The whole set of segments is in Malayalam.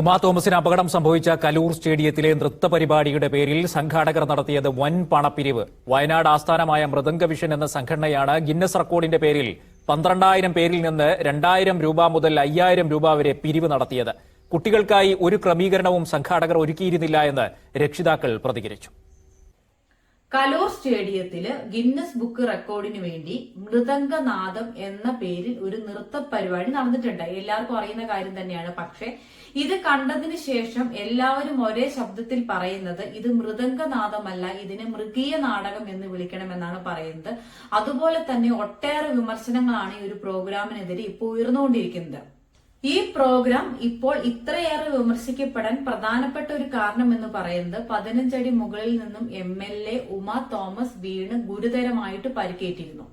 ഉമാ തോമസിന് അപകടം സംഭവിച്ച കലൂർ സ്റ്റേഡിയത്തിലെ നൃത്ത പരിപാടിയുടെ പേരിൽ സംഘാടകർ നടത്തിയത് വൻ പണപ്പിരിവ്. വയനാട് ആസ്ഥാനമായ മൃദംഗ വിഷൻ എന്ന സംഘടനയാണ് ഗിന്നസ് റെക്കോർഡിന്റെ പേരിൽ പന്ത്രണ്ടായിരം പേരിൽ നിന്ന് രണ്ടായിരം രൂപ മുതൽ അയ്യായിരം രൂപ വരെ പിരിവ് നടത്തിയത്. കുട്ടികൾക്കായി ഒരു ക്രമീകരണവും സംഘാടകർ ഒരുക്കിയിരുന്നില്ല എന്ന് രക്ഷിതാക്കൾ പ്രതികരിച്ചു. കലൂർ സ്റ്റേഡിയത്തിൽ ഗിന്നസ് ബുക്ക് റെക്കോർഡിന് വേണ്ടി മൃദംഗനാദം എന്ന പേരിൽ ഒരു നൃത്ത പരിപാടി നടന്നിട്ടുണ്ട്. എല്ലാവർക്കും അറിയുന്ന കാര്യം തന്നെയാണ്. പക്ഷെ ഇത് കണ്ടതിന് ശേഷം എല്ലാവരും ഒരേ ശബ്ദത്തിൽ പറയുന്നത് ഇത് മൃദംഗനാദമല്ല ഇതിനെ മൃഗീയ നാടകം എന്ന് വിളിക്കണമെന്നാണ് പറയുന്നത്. അതുപോലെ തന്നെ ഒട്ടേറെ വിമർശനങ്ങളാണ് ഈ ഒരു പ്രോഗ്രാമിനെതിരെ ഇപ്പോൾ ഉയർന്നുകൊണ്ടിരിക്കുന്നത്. ഈ പ്രോഗ്രാം ഇപ്പോൾ ഇത്രയേറെ വിമർശിക്കപ്പെടാൻ പ്രധാനപ്പെട്ട ഒരു കാരണം എന്ന് പറയുന്നത് പതിനഞ്ചടി മുകളിൽ നിന്നും M L A Uma Thomas വീണ് ഗുരുതരമായിട്ട് പരിക്കേറ്റിരുന്നു.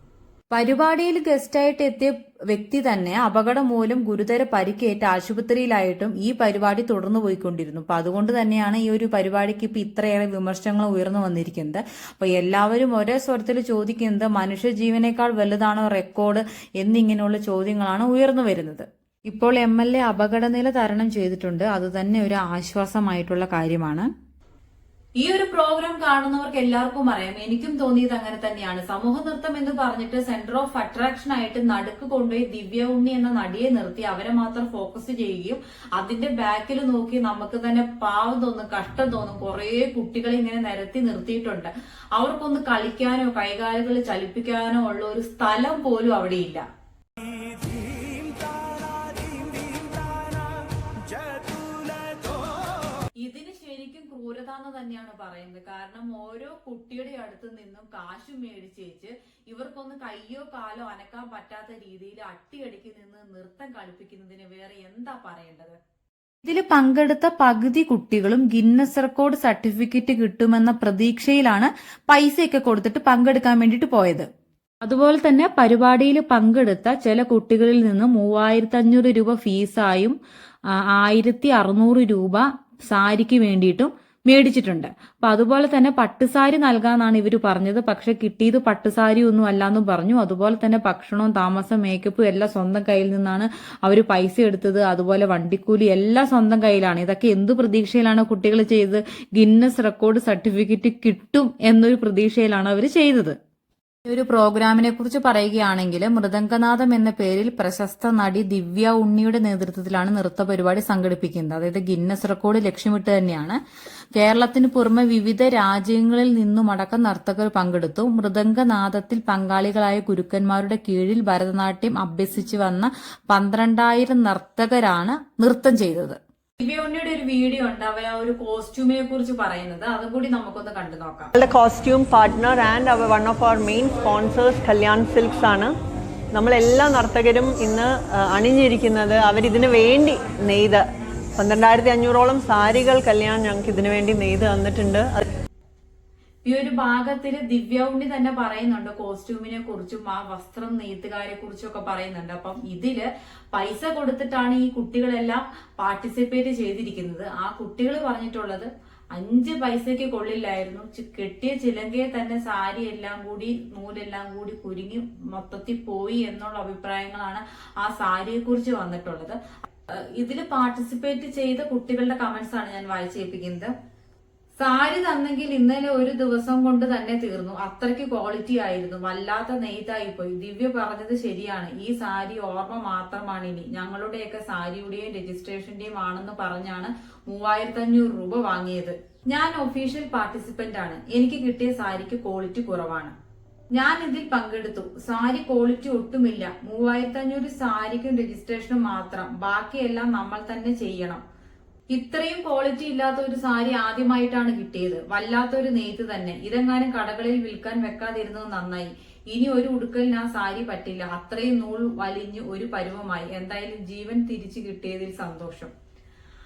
പരിപാടിയിൽ ഗസ്റ്റായിട്ട് എത്തിയ വ്യക്തി തന്നെ അപകടം മൂലം ഗുരുതര പരിക്കേറ്റ് ആശുപത്രിയിലായിട്ടും ഈ പരിപാടി തുടർന്നു പോയിക്കൊണ്ടിരുന്നു. അപ്പൊ അതുകൊണ്ട് തന്നെയാണ് ഈ ഒരു പരിപാടിക്ക് ഇപ്പൊ ഇത്രയേറെ വിമർശനങ്ങൾ ഉയർന്നു വന്നിരിക്കുന്നത്. അപ്പൊ എല്ലാവരും ഒരേ സ്വരത്തിൽ ചോദിക്കുന്നത് മനുഷ്യ ജീവനേക്കാൾ വലുതാണോ റെക്കോർഡ് എന്നിങ്ങനെയുള്ള ചോദ്യങ്ങളാണ് ഉയർന്നു വരുന്നത്. ഇപ്പോൾ എം എൽ എ അപകടനില തരണം ചെയ്തിട്ടുണ്ട്. അത് തന്നെ ഒരു ആശ്വാസമായിട്ടുള്ള കാര്യമാണ്. ഈ ഒരു പ്രോഗ്രാം കാണുന്നവർക്ക് എല്ലാവർക്കും അറിയാം. എനിക്കും തോന്നിയത് അങ്ങനെ തന്നെയാണ്. സമൂഹ നൃത്തം എന്ന് പറഞ്ഞിട്ട് സെന്റർ ഓഫ് അട്രാക്ഷൻ ആയിട്ട് നടുക്ക് കൊണ്ടുപോയി ദിവ്യ ഉണ്ണി എന്ന നടിയെ നിർത്തി അവരെ മാത്രം ഫോക്കസ് ചെയ്യുകയും അതിന്റെ ബാക്കിൽ നോക്കി നമുക്ക് തന്നെ പാവം തോന്നും കഷ്ടം തോന്നും കുറെ കുട്ടികൾ ഇങ്ങനെ നിരത്തി നിർത്തിയിട്ടുണ്ട്. അവർക്കൊന്ന് കളിക്കാനോ കൈകാലുകൾ ചലിപ്പിക്കാനോ ഉള്ള ഒരു സ്ഥലം പോലും അവിടെയില്ല. എന്ന് തന്നെയാണ് പറയുന്നത്. കാരണം ഓരോ കുട്ടിയുടെ അടുത്ത് നിന്നും കാശ് മേടിച്ചേച്ച് ഇവർക്കൊന്ന് കയ്യോ കാലോ അനക്കാൻ പറ്റാത്ത രീതിയിൽ അട്ടിയടിക്ക് നിന്ന് നൃത്തം കളിപ്പിക്കുന്നതിന് വേറെ എന്താ പറയേണ്ടത്? ഇതിൽ പങ്കെടുത്ത പകുതി കുട്ടികളും ഗിന്നസ് റെക്കോർഡ് സർട്ടിഫിക്കറ്റ് കിട്ടുമെന്ന പ്രതീക്ഷയിലാണ് പൈസയൊക്കെ കൊടുത്തിട്ട് പങ്കെടുക്കാൻ വേണ്ടിയിട്ട് പോയത്. അതുപോലെ തന്നെ പരിപാടിയിൽ പങ്കെടുത്ത ചില കുട്ടികളിൽ നിന്ന് മൂവായിരത്തി അഞ്ഞൂറ് രൂപ ഫീസായും ആയിരത്തി അറുന്നൂറ് രൂപ സാരിക്ക് വേണ്ടിയിട്ടും മേടിച്ചിട്ടുണ്ട്. അപ്പൊ അതുപോലെ തന്നെ പട്ടുസാരി നൽകാന്നാണ് ഇവർ പറഞ്ഞത്. പക്ഷെ കിട്ടിയത് പട്ടുസാരി ഒന്നും അല്ലാന്നും പറഞ്ഞു. അതുപോലെ തന്നെ ഭക്ഷണവും താമസം മേക്കപ്പും എല്ലാം സ്വന്തം കയ്യിൽ നിന്നാണ് അവർ പൈസ എടുത്തത്. അതുപോലെ വണ്ടിക്കൂലി എല്ലാം സ്വന്തം കയ്യിലാണ്. ഇതൊക്കെ എന്ത് പ്രതീക്ഷയിലാണ് കുട്ടികൾ ചെയ്തത് ഗിന്നസ് റെക്കോർഡ് സർട്ടിഫിക്കറ്റ് കിട്ടും എന്നൊരു പ്രതീക്ഷയിലാണ് അവർ ചെയ്തത്. ഒരു പ്രോഗ്രാമിനെ കുറിച്ച് പറയുകയാണെങ്കിൽ മൃദംഗനാഥം എന്ന പേരിൽ പ്രശസ്ത നടി ദിവ്യ ഉണ്ണിയുടെ നേതൃത്വത്തിലാണ് നൃത്ത പരിപാടി സംഘടിപ്പിക്കുന്നത്. അതായത് ഗിന്നസ് റെക്കോർഡ് ലക്ഷ്യമിട്ട് തന്നെയാണ്. കേരളത്തിന് പുറമെ വിവിധ രാജ്യങ്ങളിൽ നിന്നുമടക്കം നർത്തകർ പങ്കെടുത്തു. മൃദംഗനാഥത്തിൽ പങ്കാളികളായ ഗുരുക്കന്മാരുടെ കീഴിൽ ഭരതനാട്യം അഭ്യസിച്ചു വന്ന പന്ത്രണ്ടായിരം നർത്തകരാണ് നൃത്തം ചെയ്തത്. ദിവ്യ ഉണ്ണിയുടെ ഒരു വീഡിയോ ഉണ്ട്. അവർ ആ ഒരു കോസ്റ്റ്യൂമിനെ കുറിച്ച് പറയുന്നത്. അതും കൂടി നമുക്കൊന്ന് കണ്ടു നോക്കാം. അവളുടെ costume partner and our one of our main sponsors Kalyan Silks ആണ്. നമ്മളെല്ലാ നർത്തകരും ഇന്ന് അണിഞ്ഞിരിക്കുന്നത് അവരിതിനു വേണ്ടി നെയ്ത്. പന്ത്രണ്ടായിരത്തി അഞ്ഞൂറോളം സാരികൾ കല്യാൺ ഞങ്ങൾക്ക് ഇതിനു വേണ്ടി നെയ്ത് തന്നിട്ടുണ്ട്. ഈ ഒരു ഭാഗത്തിൽ ദിവ്യൗണ്ടി തന്നെ പറയുന്നുണ്ട് കോസ്റ്റ്യൂമിനെ കുറിച്ചും ആ വസ്ത്രം നെയ്ത്തുകാരെ കുറിച്ചും ഒക്കെ പറയുന്നുണ്ട്. അപ്പം ഇതിൽ പൈസ കൊടുത്തിട്ടാണ് ഈ കുട്ടികളെല്ലാം പാർട്ടിസിപ്പേറ്റ് ചെയ്തിരിക്കുന്നത്. ആ കുട്ടികൾ പറഞ്ഞിട്ടുള്ളത് അഞ്ച് പൈസയ്ക്ക് കൊള്ളില്ലായിരുന്നു. കെട്ടിയ ചിലങ്കയെ തന്നെ സാരി എല്ലാം കൂടി നൂലെല്ലാം കൂടി കുരുങ്ങി മൊത്തത്തിൽ പോയി എന്നുള്ള അഭിപ്രായങ്ങളാണ് ആ സാരിയെ കുറിച്ച് വന്നിട്ടുള്ളത് ഇതിൽ പാർട്ടിസിപ്പേറ്റ് ചെയ്ത കുട്ടികളുടെ കമന്റ്സ് ആണ് ഞാൻ വായിച്ചേൽപ്പിക്കുന്നത് സാരി തന്നെങ്കിൽ ഇന്നലെ ഒരു ദിവസം കൊണ്ട് തന്നെ തീർന്നു. അത്രയ്ക്ക് ക്വാളിറ്റി ആയിരുന്നു. വല്ലാത്ത നെയ്ത്തായി പോയി ദിവ്യ പറഞ്ഞത് ശരിയാണ്. ഈ സാരി ഓർമ്മ മാത്രമാണ് ഇനി ഞങ്ങളുടെയൊക്കെ സാരിയുടെയും രജിസ്ട്രേഷന്റെയും ആണെന്ന് പറഞ്ഞാണ് മൂവായിരത്തി അഞ്ഞൂറ് രൂപ വാങ്ങിയത്. ഞാൻ ഒഫീഷ്യൽ പാർട്ടിസിപ്പന്റ് ആണ്. എനിക്ക് കിട്ടിയ സാരിക്ക് ക്വാളിറ്റി കുറവാണ്. ഞാൻ ഇതിൽ പങ്കെടുത്തു. സാരി ക്വാളിറ്റി ഒട്ടുമില്ല. മൂവായിരത്തി അഞ്ഞൂറ് സാരിക്കും രജിസ്ട്രേഷനും മാത്രം. ബാക്കിയെല്ലാം നമ്മൾ തന്നെ ചെയ്യണം. ഇത്രയും ക്വാളിറ്റി ഇല്ലാത്ത ഒരു സാരി ആദ്യമായിട്ടാണ് കിട്ടിയത്. വല്ലാത്തൊരു നെയ്ത്ത് തന്നെ. ഇതെങ്ങാനും കടകളിൽ വിൽക്കാൻ വെക്കാതിരുന്നത് നന്നായി. ഇനി ഒരു ഉടുക്കലിന് ആ സാരി പറ്റില്ല. അത്രയും നൂൽ വലിഞ്ഞ് ഒരു പരുവമായി. എന്തായാലും ജീവൻ തിരിച്ചു കിട്ടിയതിൽ സന്തോഷം.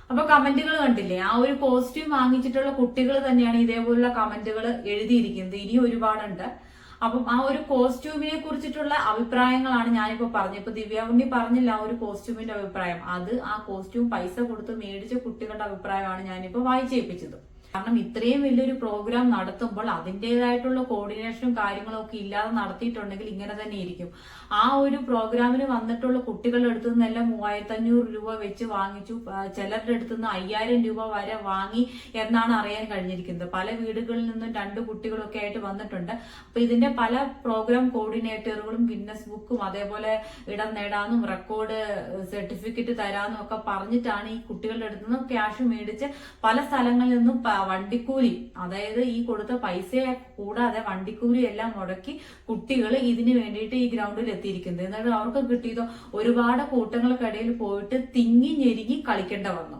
അപ്പൊ കമന്റുകൾ കണ്ടില്ലേ? ആ ഒരു കോസ്റ്റ്യൂം വാങ്ങിച്ചിട്ടുള്ള കുട്ടികൾ തന്നെയാണ് ഇതേപോലുള്ള കമന്റുകൾ എഴുതിയിരിക്കുന്നത്. ഇനി ഒരുപാടുണ്ട്. അപ്പം ആ ഒരു കോസ്റ്റ്യൂമിനെ കുറിച്ചിട്ടുള്ള അഭിപ്രായങ്ങളാണ് ഞാനിപ്പോ പറഞ്ഞത്. ഇപ്പൊ ദിവ്യാവുണ്ണി പറഞ്ഞില്ല ആ ഒരു കോസ്റ്റ്യൂമിന്റെ അഭിപ്രായം. അത് ആ കോസ്റ്റ്യൂം പൈസ കൊടുത്ത് മേടിച്ച കുട്ടികളുടെ അഭിപ്രായമാണ് ഞാനിപ്പോ വായിച്ചേൽപ്പിച്ചത്. കാരണം ഇത്രയും വലിയൊരു പ്രോഗ്രാം നടത്തുമ്പോൾ അതിന്റെതായിട്ടുള്ള കോർഡിനേഷനും കാര്യങ്ങളൊക്കെ ഇല്ലാതെ നടത്തിയിട്ടുണ്ടെങ്കിൽ ഇങ്ങനെ തന്നെ ഇരിക്കും. ആ ഒരു പ്രോഗ്രാമിന് വന്നിട്ടുള്ള കുട്ടികളുടെ അടുത്ത് നിന്നെല്ലാം മൂവായിരത്തി അഞ്ഞൂറ് രൂപ വെച്ച് വാങ്ങിച്ചു. ചിലരുടെ അടുത്ത് നിന്ന് അയ്യായിരം രൂപ വരെ വാങ്ങി എന്നാണ് അറിയാൻ കഴിഞ്ഞിരിക്കുന്നത്. പല വീടുകളിൽ നിന്നും രണ്ട് കുട്ടികളൊക്കെ ആയിട്ട് വന്നിട്ടുണ്ട്. അപ്പൊ ഇതിന്റെ പല പ്രോഗ്രാം കോർഡിനേറ്ററുകളും ഗിന്നസ് ബുക്കും അതേപോലെ ഇടം നേടാനും റെക്കോർഡ് സർട്ടിഫിക്കറ്റ് തരാനും ഒക്കെ പറഞ്ഞിട്ടാണ് ഈ കുട്ടികളുടെ അടുത്ത് നിന്ന് ക്യാഷ് മേടിച്ച് പല സ്ഥലങ്ങളിൽ നിന്നും വണ്ടിക്കൂലി അതായത് ഈ കൊടുത്ത പൈസ കൂടാതെ വണ്ടിക്കൂലി എല്ലാം മുടക്കി കുട്ടികൾ ഇതിന് വേണ്ടിയിട്ട് ഈ ഗ്രൗണ്ടിൽ എത്തിയിരിക്കുന്നത്. എന്നിട്ട് അവർക്ക് കിട്ടിയതോ ഒരുപാട് കൂട്ടങ്ങൾക്കിടയിൽ പോയിട്ട് തിങ്ങി ഞെരുങ്ങി കളിക്കേണ്ട വന്നു.